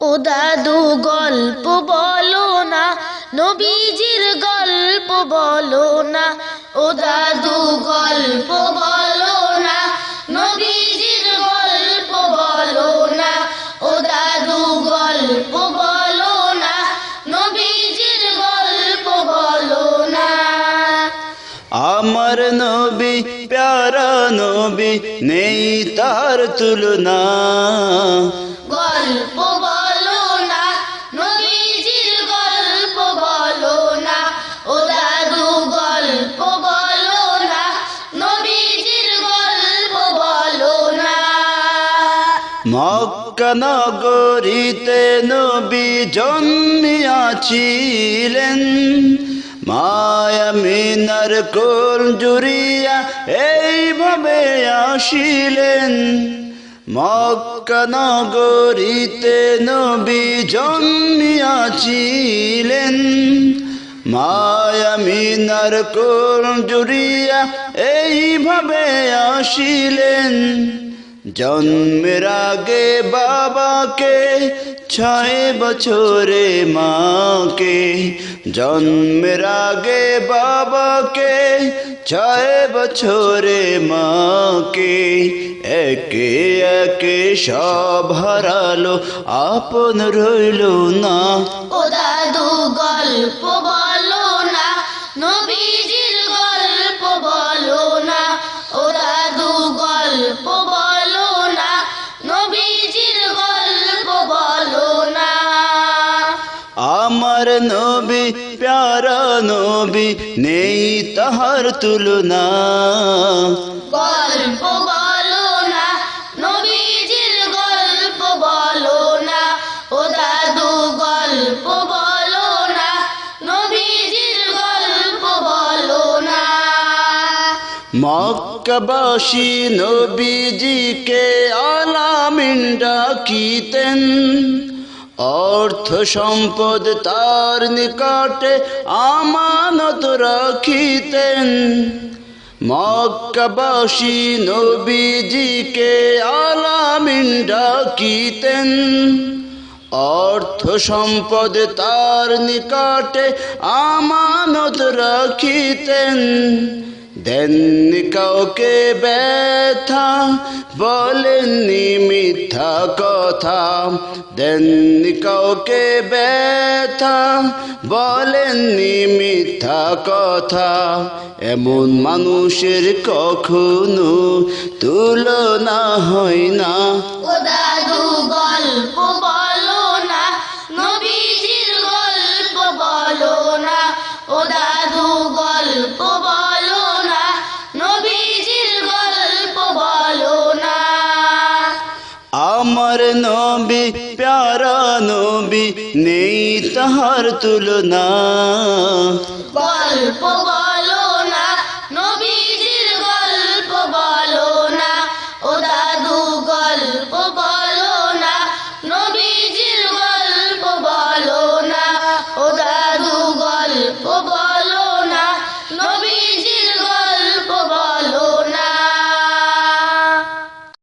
ও দাদু, গল্প বলো না, নবীজির গল্প বলো না। ও দাদু, গল্প বলো না, নবীজির গল্প বলো না। ও দাদু, গল্প বলো না, নবীজির গল্প বলো না। আমার নবী, প্যারা নবী, নেই তার তুলনা। মক্কা নগরীতে নবী জন্মিয়াছিলেন। মায়া মিনার কোল জুড়িয়া এইভাবে আসিলেন। মক্কা নগরীতে নবী জন্মিয়াছিলেন। মায়া মিনার কোল জুড়িয়া এইভাবে আসিলেন। জন্মের আগে বাবাকে, ছয় বছরে মাকে। জন্মের আগে বাবাকে, ছয় বছরে মাকে। একে একে সব হারালো, আপন রইল না। ও দাদু গল্প বলো না নবীজির আমার নবী প্যারা নবী নেই তাহার তুলনা গল্প বলো না নবীজির গল্প বলো না ও দাদু গল্প বলো না নবীজির গল্প বলো না। মক্কাবাসী নবীজিকে আলামিন ডাকিতেন। অর্থ সম্পদ তার নিকটে আমানত রাখিতেন। মক্কাবাসী নবীজিকে আলামিন ডাকিতেন। অর্থ সম্পদ তার নিকটে আমানত রাখিতেন। দেননি কাউকে ব্যথা, বলেননি মিথ্যা কথা। দেননি কাউকে ব্যথা, বলেননি মিথ্যা কথা। এমন মানুষের কখনো তুলনা হয় না। ও দাদু গল্প বলো না। ও দাদু গল্প নবী, প্যারা নবী, নেই তাহার তুলনা। গল্প বলো না, নবীজির গল্প বলো না, ও দাদু গল্প বলো না, নবীজির গল্প বলো না, ও দাদু গল্প বলো না, নবী